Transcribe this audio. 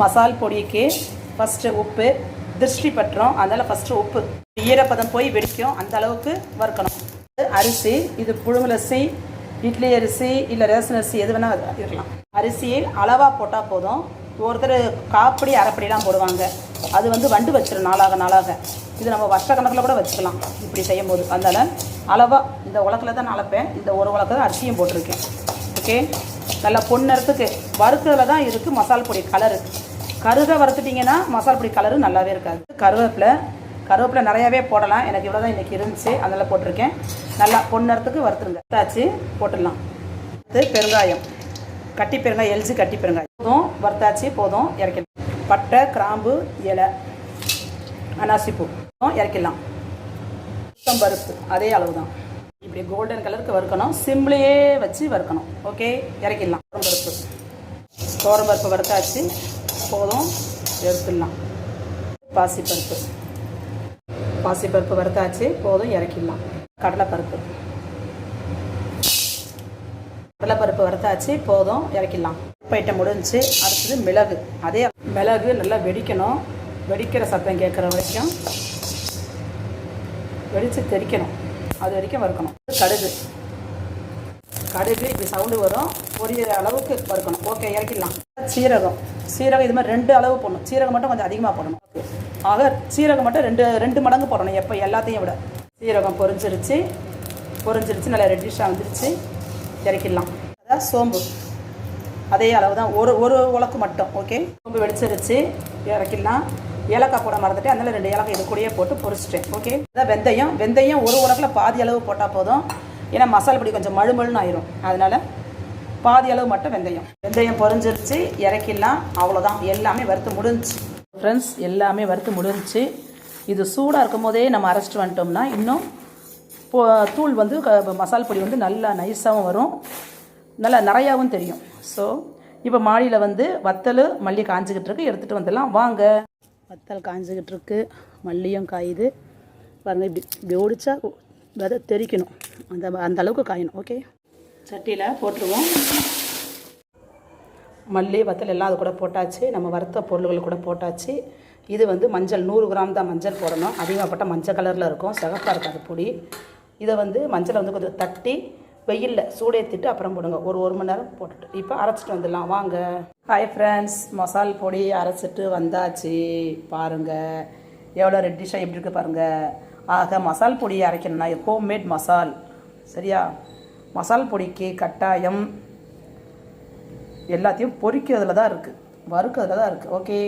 மசால் பொடிக்கு first உப்பு திருஷ்டி பட்டுரும் அதனால் ஃபஸ்ட்டு உப்பு. ஈரப்பதம் போய் வெடிக்கும் அந்த அளவுக்கு வறுக்கணும். அரிசி இது புழுங்கலரிசி இட்லி அரிசி இல்லை ரேஷன் அரிசி எது வேணால் இருக்கலாம். அரிசியை அளவாக போட்டால் போதும். ஒருத்தர் காப்படி அரைப்படிலாம் போடுவாங்க. அது வந்து வண்டு வச்சிடும் நாளாக நாளாக. இது நம்ம வருஷ கணக்கில் கூட வச்சுக்கலாம். இப்படி செய்யும் போது அதனால் அளவாக இந்த உலக்கில் தான் நான் அளப்பேன். இந்த ஒரு உலக்கில் தான் அரிசியும் போட்டிருக்கேன். ஓகே நல்லா பொன்னரத்துக்கு வறுக்கிறதுல தான் இருக்குது மசால் பொடி கலரு கருக வறுத்துட்டிங்கன்னா மசால் பொடி கலரு நல்லாவே இருக்காது. கருவேப்பிலை கருவேப்பிலை நிறையாவே போடலாம். எனக்கு இவ்வளோ தான் இன்றைக்கி இருந்துச்சு. அதனால் போட்டிருக்கேன். நல்லா பொன்னரத்துக்கு வறுத்துருங்க. வறுத்தாச்சு போட்டுடலாம். அடுத்து பெருங்காயம். கட்டி பெருங்காயம் எல்ஜி கட்டி பெருங்காயம். போதும் வறுத்தாச்சு போதும் இறக்கலாம் பட்டை கிராம்பு இலை அனாசிப்பூ இறக்கிடலாம். பருப்பு அதே அளவு தான் இப்படி கோல்டன் கலருக்கு வறுக்கணும். சிம்லேயே வச்சு வறுக்கணும். ஓகே இறக்கிடலாம். பருப்பு. பருப்பு வறுத்தாச்சு. போதும். எடுத்துடலாம். பாசிப்பருப்பு. பாசிப்பருப்பு வறுத்தாச்சு. போதும். இறக்கிடலாம். கடலைப்பருப்பு. கடலைப்பருப்பு வறுத்தாச்சு. போதும். இறக்கிடலாம். ஐட்டம் முடிஞ்சு அடுத்தது மிளகு. அதே மிளகு நல்லா வெடிக்கணும். வெடிக்கிற சத்தம் கேட்குற வரைக்கும் வெடித்து தெரிக்கணும் அது வரைக்கும் வறுக்கணும். கடுகு. கடுகு இப்படி சவுண்டு வரும். பொரிய அளவுக்கு வறுக்கணும். ஓகே இறக்கிடலாம். சீரகம். சீரகம் இது மாதிரி ரெண்டு அளவு போடணும். சீரகம் மட்டும் கொஞ்சம் அதிகமாக போடணும். ஆக சீரகம் மட்டும் ரெண்டு ரெண்டு மடங்கு போடணும் எப்போ எல்லாத்தையும் விட. சீரகம் பொரிஞ்சிருச்சு. பொரிஞ்சிருச்சு நல்லா ரெட்டிஷாக வந்துருச்சு. இறக்கிடலாம். அதான் சோம்பு. அதே அளவு தான் ஒரு ஒரு உலக்கு மட்டும். ஓகே சோம்பு வெடிச்சிருச்சு. இறக்கிடலாம். ஏலக்காய் போட மறந்துட்டு அதனால் ரெண்டு ஏலக்காய் இது கூடயே போட்டு பொரிச்சிட்டேன். ஓகே அதான் வெந்தயம். வெந்தயம் ஒரு உலகில் பாதி அளவு போட்டால் போதும். ஏன்னா மசாலா பொடி கொஞ்சம் மழுமழுன்னு ஆயிரும். அதனால் பாதி அளவு மட்டும் வெந்தயம். வெந்தயம் பொறிஞ்சிருச்சு இறக்கிடலாம். அவ்வளோதான் எல்லாமே வறுத்து முடிஞ்சு ஃப்ரெண்ட்ஸ் எல்லாமே வறுத்து முடிஞ்சு இது சூடாக இருக்கும் போதே நம்ம அரைச்சிட்டு வந்துட்டோம்னா இன்னும் போ- தூள் வந்து க- மசால் பொடி வந்து நல்லா நைஸாகவும் வரும். நல்லா நிறையாவும் தெரியும். ஸோ இப்போ மாடியில் வந்து வத்தல் மல்லி காஞ்சிக்கிட்டு இருக்கு. எடுத்துகிட்டு வந்துடலாம். வாங்க. வத்தல் காஞ்சிக்கிட்டு இருக்கு மல்லியும் காயுது. பாருங்கள் இப்படி இப்படி ஒடிச்சா விதை தெறிக்கணும். அந்த அந்த அளவுக்கு காயணும் ஓகே சட்டியில் போட்டுருவோம். மல்லி வத்தல் எல்லாம் அது கூட போட்டாச்சு. நம்ம வறுத்த பொருள்கள் கூட போட்டாச்சு. இது வந்து மஞ்சள் நூறு கிராம் தான் மஞ்சள் போடணும். அதிகமாகப்பட்ட மஞ்சள் கலரில் இருக்கும். சிகப்பாக இருக்காது பொடி. இதை வந்து மஞ்சளை வந்து கொஞ்சம் தட்டி வெயிலில் சூடேற்றிட்டு அப்புறம் போடுங்க. ஒரு ஒரு மணி நேரம் போட்டுட்டு. இப்போ அரைச்சிட்டு வந்துடலாம். வாங்க. ஹாய் ஃப்ரெண்ட்ஸ் மசால் பொடி அரைச்சிட்டு வந்தாச்சு. பாருங்கள் எவ்வளோ ரெட்டிஷாக எப்படி இருக்குது பாருங்கள் ஆக மசால் பொடி அரைக்கணும்னா ஹோம் மேட் மசால். சரியா? மசால் பொடிக்கு கட்டாயம் எல்லாத்தையும் பொறிக்கிறதுல தான் இருக்குது வறுக்கிறதுல தான் இருக்குது ஓகே